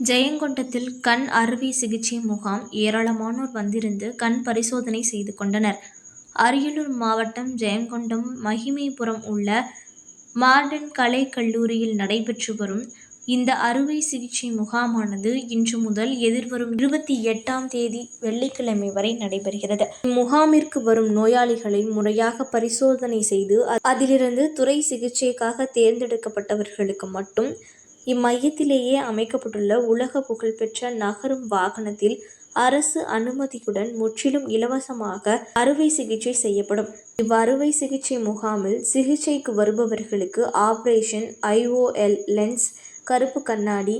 ஜெயங்கொண்டத்தில் கண் அறுவை சிகிச்சை முகாம் ஏராளமானோர் வந்திருந்து கண் பரிசோதனை செய்து கொண்டனர். அரியலூர் மாவட்டம் ஜெயங்கொண்டம் மகிமைபுரம் உள்ள மார்டன் கலை கல்லூரியில் நடைபெற்று வரும் இந்த அறுவை சிகிச்சை முகாமானது இன்று முதல் எதிர்வரும் இருபத்தி எட்டாம் தேதி வெள்ளிக்கிழமை வரை நடைபெறுகிறது. முகாமிற்கு வரும் நோயாளிகளை முறையாக பரிசோதனை செய்து அதிலிருந்து துறை சிகிச்சைக்காக தேர்ந்தெடுக்கப்பட்டவர்களுக்கு மட்டும் இம்மையத்திலேயே அமைக்கப்பட்டுள்ள உலக புகழ்பெற்ற நகரும் வாகனத்தில் அரசு அனுமதியுடன் முற்றிலும் இலவசமாக அறுவை சிகிச்சை செய்யப்படும். இவ்வறுவை சிகிச்சை முகாமில் சிகிச்சைக்கு வருபவர்களுக்கு ஆபரேஷன் ஐஓஎல் லென்ஸ் கருப்பு கண்ணாடி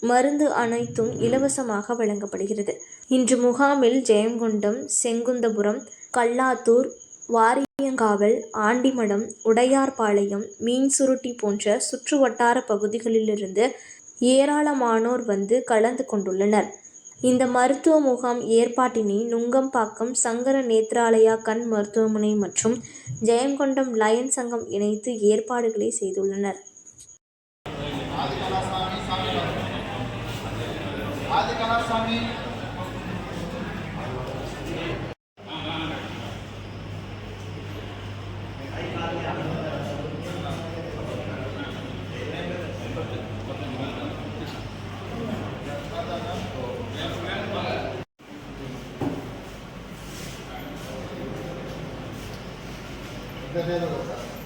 மருந்து அனைத்தும் இலவசமாக வழங்கப்படுகிறது. இன்று முகாமில் ஜெயங்கொண்டம் செங்குந்தபுரம் கல்லாத்தூர் வாரியங்காவல் ஆண்டிமடம் உடையார்பாளையம் மீன்சுருட்டி போன்ற சுற்றுவட்டார பகுதிகளிலிருந்து ஏராளமானோர் வந்து கலந்து கொண்டுள்ளனர். இந்த மருத்துவ முகாம் ஏற்பாட்டினை நுங்கம்பாக்கம் சங்கர நேத்ராலயா கண் மருத்துவமனை மற்றும் ஜெயங்கொண்டம் லயன் சங்கம் இணைத்து ஏற்பாடுகளை செய்துள்ளனர். ஆதிகலாசாமி で、メー。